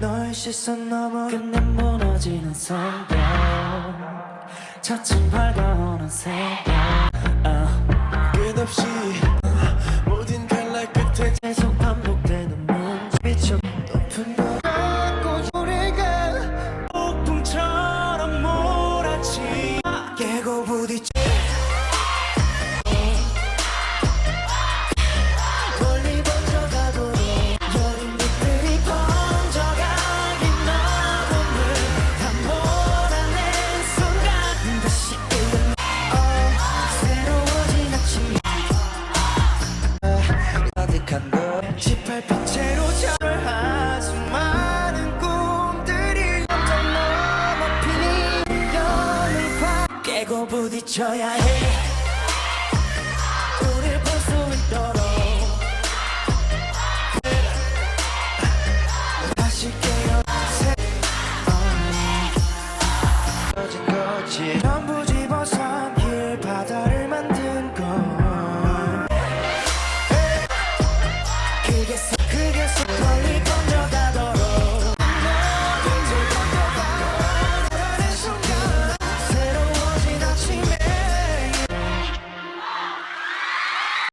너의 시선 넘어 끝내 무너지는 성벽 차츰 밝아오는 새벽 아, 끝없이 모든 갈라 끝에 계속 반복되는 문제 비춰 높은 벽 우리가 폭풍처럼 몰아치 깨고 부딪혀 18피째로 잠을 한 수많은 꿈들이 점점 넘어피는 연을 봐 깨고 부딪혀야 해. 우릴 볼 수 있도록. 다시 깨어나 어진 거지.